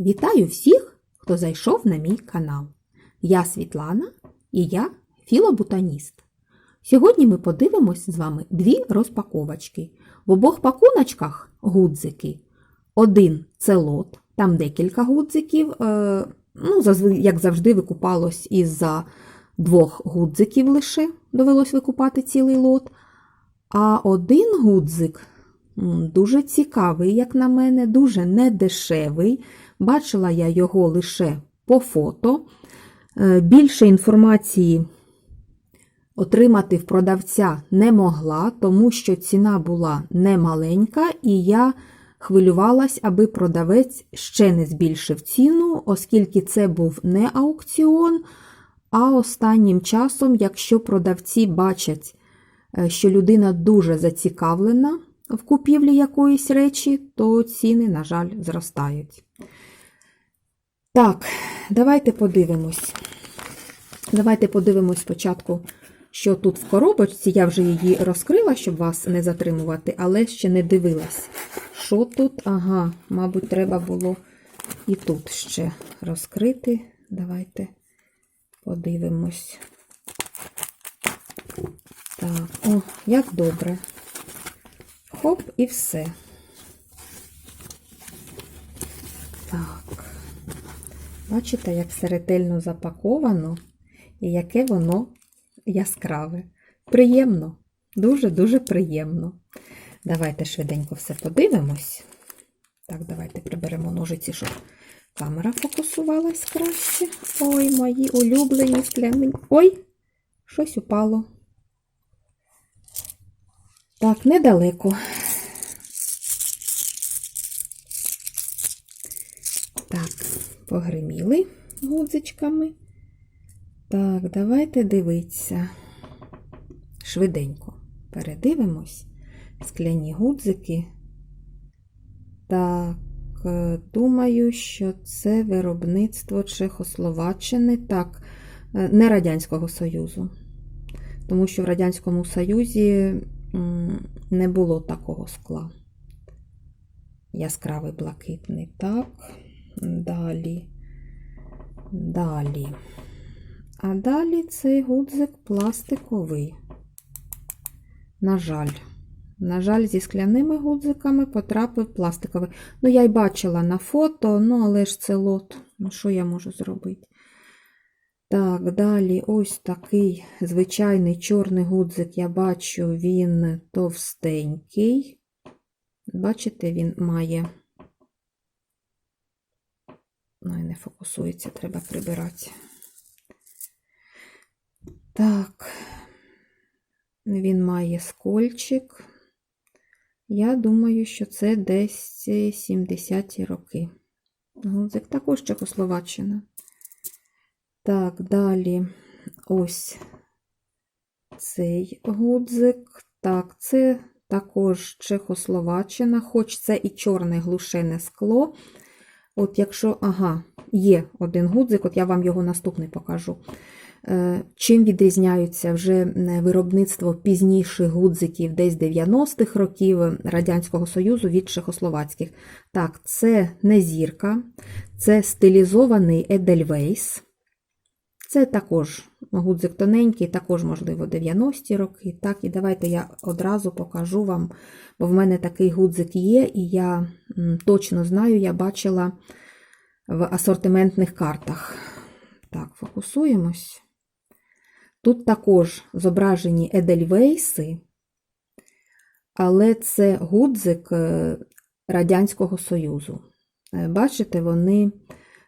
Вітаю всіх, хто зайшов на мій канал. Я Світлана і я філоботаніст. Сьогодні ми подивимось з вами дві розпаковочки. В обох пакуночках гудзики. Один це лот, там декілька гудзиків. Е, ну, як завжди, викупалось із-за двох гудзиків лише довелось викупати цілий лот. А один гудзик дуже цікавий, як на мене, дуже недешевий. Бачила я його лише по фото. Е, Більше інформації отримати в продавця не могла, тому що ціна була немаленька, і я хвилювалась, аби продавець ще не збільшив ціну, оскільки це був не аукціон. А останнім часом, якщо продавці бачать, е, що людина дуже зацікавлена в купівлі якоїсь речі, то ціни, на жаль, зростають. Так, давайте подивимось. Давайте подивимось спочатку, що тут в коробочці. Я вже її розкрила, щоб вас не затримувати, але ще не дивилась. Що тут? Ага, мабуть, треба було і тут ще розкрити. Давайте подивимось. Так, о, як добре. Хоп, і все. Так. Бачите, як все ретельно запаковано і яке воно яскраве. Приємно, дуже-дуже приємно. Давайте швиденько все подивимось. Так, давайте приберемо ножиці, щоб камера фокусувалась краще. Ой, мої улюблені скляні. Ой, щось упало. Так, недалеко. Так, погриміли гудзичками. Так, давайте дивитися. Швиденько передивимось. Скляні гудзики. Так, е, думаю, що це виробництво Чехословаччини, так, е, не Радянського Союзу. Тому що в Радянському Союзі не було такого скла. Яскравий блакитний. Так, далі. Далі. А далі цей гудзик пластиковий. На жаль. На жаль, зі скляними гудзиками потрапив пластиковий. Ну, я й бачила на фото, ну, але ж це лот. Ну, що я можу зробити? Так, далі ось такий звичайний чорний гудзик, я бачу, він товстенький. Бачите, він має. Ну, і не фокусується, треба прибирати. Так, він має скольчик. Я думаю, що це десь 70-ті роки. Гудзик також Чехословаччина. Так, далі ось цей гудзик. Так, це також Чехословаччина, хоч це і чорне глушене скло. От якщо, ага, є один гудзик, от я вам його наступний покажу. Е, Чим відрізняються вже виробництво пізніших гудзиків десь 90-х років Радянського Союзу від чехословацьких? Так, це не зірка, це стилізований Едельвейс. Це також гудзик тоненький, також, можливо, 90-ті роки. Так, і давайте я одразу покажу вам, бо в мене такий гудзик є, і я точно знаю, я бачила в асортиментних картах. Так, фокусуємось. Тут також зображені Едельвейси, але це гудзик е, Радянського Союзу. Е, Бачите, вони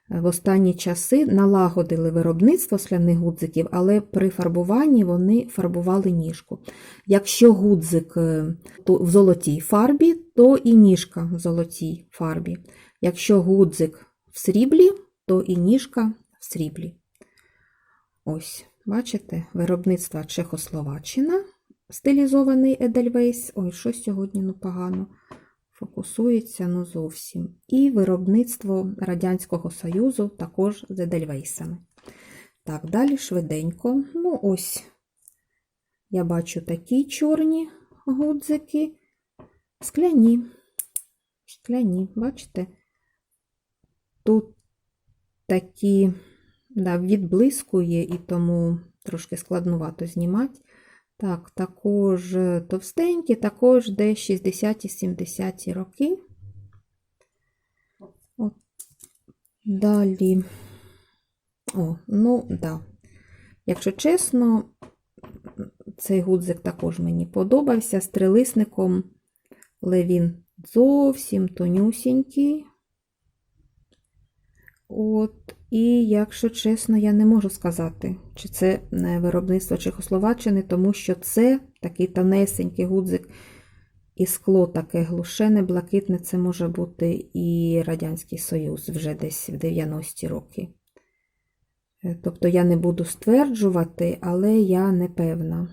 в останні часи налагодили виробництво скляних гудзиків, але при фарбуванні вони фарбували ніжку. Якщо гудзик е, в золотій фарбі, то і ніжка в золотій фарбі. Якщо гудзик в сріблі, то і ніжка в сріблі. Ось, бачите, виробництво Чехословаччина, стилізований Едельвейс. Ой, що сьогодні ну погано. Фокусується ну зовсім. І виробництво Радянського Союзу також з Едельвейсами. Так, далі швиденько. Ну, ось, я бачу такі чорні гудзики, скляні. Скляні, бачите? тут такі да, відблискує, і тому трошки складнувато знімати. Так, також е, товстенькі, також десь 60-70 роки. От. Далі. О, ну, да. Якщо чесно, цей гудзик також мені подобався з трилисником, але він зовсім тонюсінький. От, і, якщо чесно, я не можу сказати, чи це виробництво Чехословаччини, тому що це такий тонесенький гудзик, і скло таке глушене, блакитне, це може бути і Радянський Союз вже десь в 90-ті роки. Е, Тобто я не буду стверджувати, але я не певна.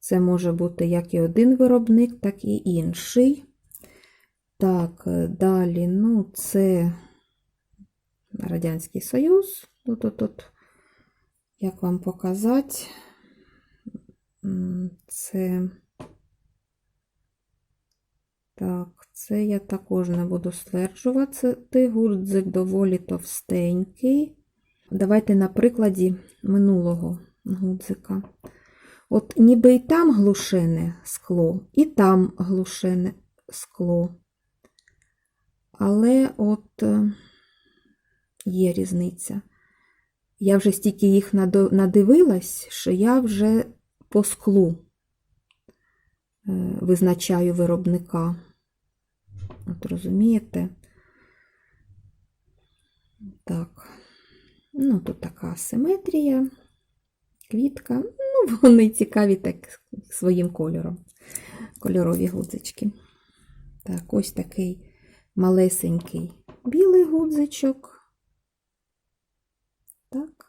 Це може бути як і один виробник, так і інший. Так, е, далі, ну, це Радянський Союз. Тут, тут, тут, як вам показати, це. Так, це я також не буду стверджувати. Ти гудзик доволі товстенький. Давайте на прикладі минулого гудзика. От ніби і там глушене скло, і там глушене скло. Але от е, є різниця. Я вже стільки їх надивилась, що я вже по склу е, визначаю виробника. От розумієте? Так. Ну, тут така асиметрія, квітка. Ну, вони цікаві так своїм кольором. Кольорові гудзички. Так, ось такий малесенький білий гудзичок. Так.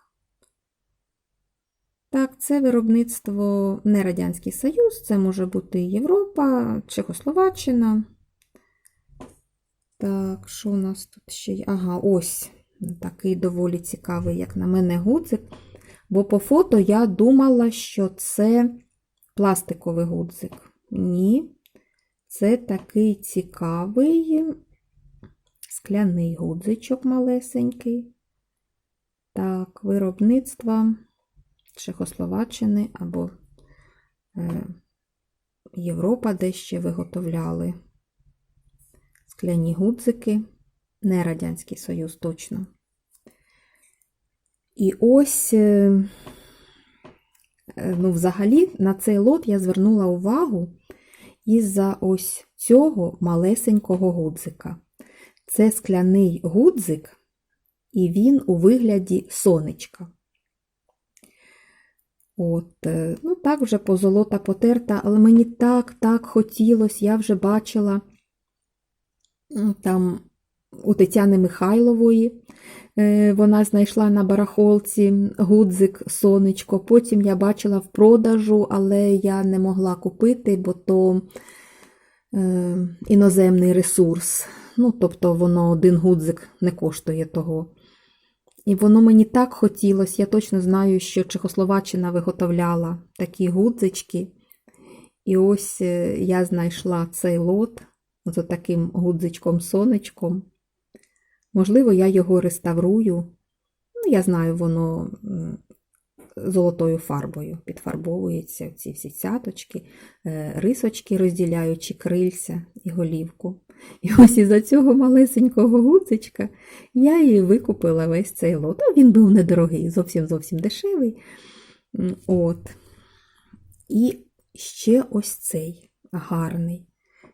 Так, це виробництво не Радянський Союз, це може бути Європа, Чехословаччина. Так, що у нас тут ще є? Ага, ось такий доволі цікавий, як на мене, гудзик. Бо по фото я думала, що це пластиковий гудзик. Ні, це такий цікавий скляний гудзичок малесенький. Так, виробництва Чехословаччини або е, Європа, де ще виготовляли скляні гудзики, не Радянський Союз точно. І ось, е, е, ну, взагалі, на цей лот я звернула увагу із-за ось цього малесенького гудзика. Це скляний гудзик, і він у вигляді сонечка. От, е, ну так вже позолота потерта, але мені так, так хотілося, я вже бачила там у Тетяни Михайлової. е, Вона знайшла на барахолці гудзик сонечко. Потім я бачила в продажу, але я не могла купити, бо то е, іноземний ресурс. Ну, тобто воно один гудзик не коштує того. І воно мені так хотілося. Я точно знаю, що Чехословаччина виготовляла такі гудзички. І ось е, я знайшла цей лот з таким гудзичком-сонечком. Можливо, я його реставрую. Ну, я знаю, воно золотою фарбою підфарбовується, ці всі цяточки, е, рисочки розділяючи крильця і голівку. І ось із-за цього малесенького гудзичка я і викупила весь цей лот. А він був недорогий, зовсім зовсім дешевий. От. І ще ось цей гарний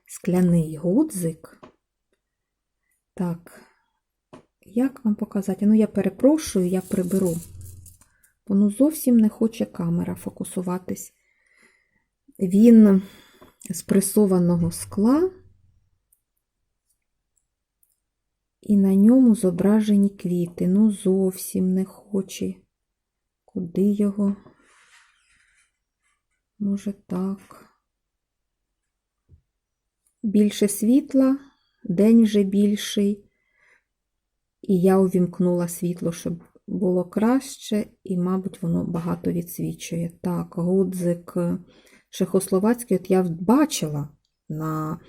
скляний гудзик. Так, як вам показати? Ну, я перепрошую, я приберу. Воно зовсім не хоче камера фокусуватись. Він з пресованого скла, і на ньому зображені квіти. Ну, зовсім не хоче. Куди його? Може, так. Більше світла, день вже більший. І я увімкнула світло, щоб було краще, і, мабуть, воно багато відсвічує. Так, гудзик чехословацький, от я бачила на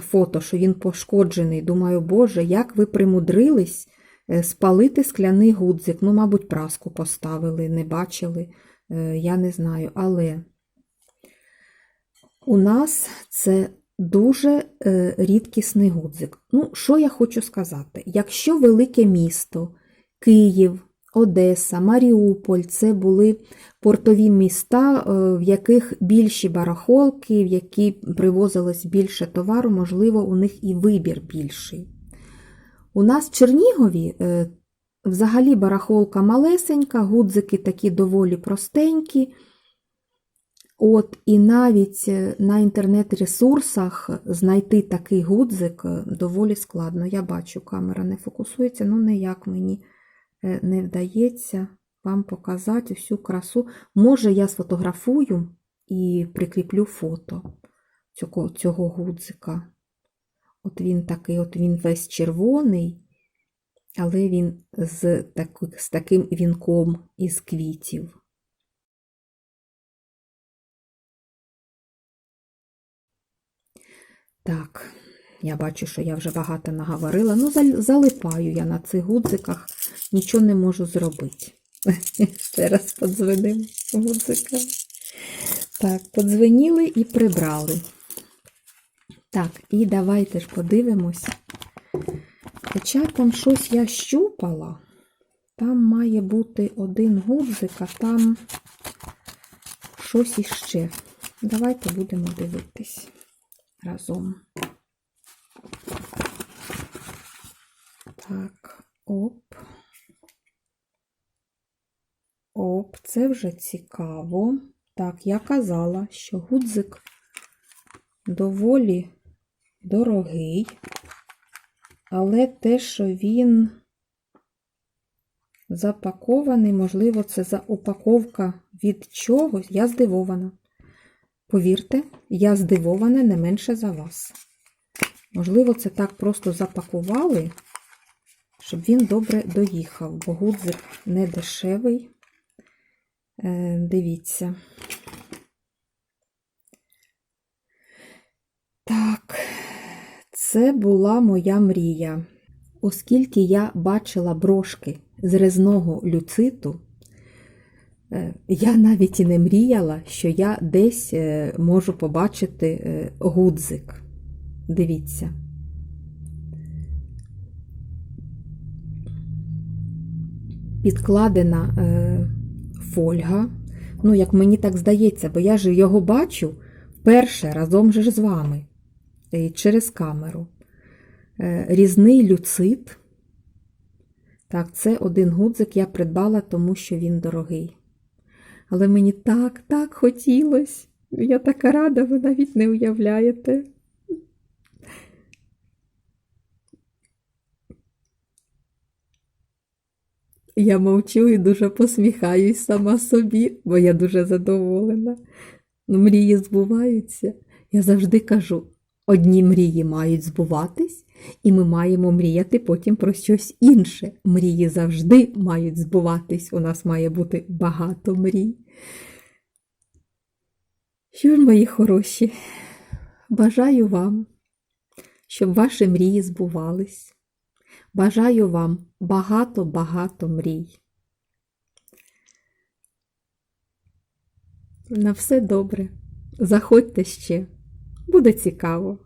фото, що він пошкоджений. Думаю, Боже, як ви примудрились е, спалити скляний гудзик? Ну, мабуть, праску поставили, не бачили, е, я не знаю. Але у нас це дуже е, рідкісний гудзик. Ну, що я хочу сказати? Якщо велике місто, Київ, Одеса, Маріуполь це були портові міста, е, в яких більші барахолки, в які привозилось більше товару, можливо, у них і вибір більший. У нас в Чернігові е, взагалі барахолка малесенька, гудзики такі доволі простенькі. От, і навіть е, на інтернет-ресурсах знайти такий гудзик доволі складно. Я бачу, камера не фокусується, ну ніяк мені е, не вдається вам показати всю красу. Може, я сфотографую і прикріплю фото цього, цього гудзика. От він такий, от він весь червоний, але він з, так, з таким вінком із квітів. Так, я бачу, що я вже багато наговорила. Ну, залипаю я на цих гудзиках, нічого не можу зробити. Ще раз подзвонимо гудзикам. Так, подзвоніли і прибрали. Так, і давайте ж подивимось. Хоча там щось я щупала, там має бути один гудзик, а там щось іще. Давайте будемо дивитись разом. Так, оп. Оп, це вже цікаво. Так, я казала, що гудзик доволі дорогий, але те, що він запакований, можливо, це за упаковка від чогось, я здивована. Повірте, я здивована не менше за вас. Можливо, це так просто запакували, щоб він добре доїхав, бо гудзик не дешевий. Е, дивіться. Так, це була моя мрія. Оскільки я бачила брошки з резного люциту, Е, Я навіть і не мріяла, що я десь е, можу побачити е, гудзик. Дивіться. Підкладена е, фольга. Ну, як мені так здається, бо я ж його бачу вперше разом же з вами е, через камеру. Е, Різний люцит. Так, це один гудзик я придбала, тому що він дорогий. Але мені так, так хотілося. Я така рада, ви навіть не уявляєте. Я мовчу і дуже посміхаюсь сама собі, бо я дуже задоволена. Ну, мрії збуваються. Я завжди кажу: одні мрії мають збуватись, і ми маємо мріяти потім про щось інше. Мрії завжди мають збуватись. У нас має бути багато мрій. Що ж, мої хороші, бажаю вам, щоб ваші мрії збувались. Бажаю вам багато-багато мрій. На все добре. Заходьте ще, буде цікаво.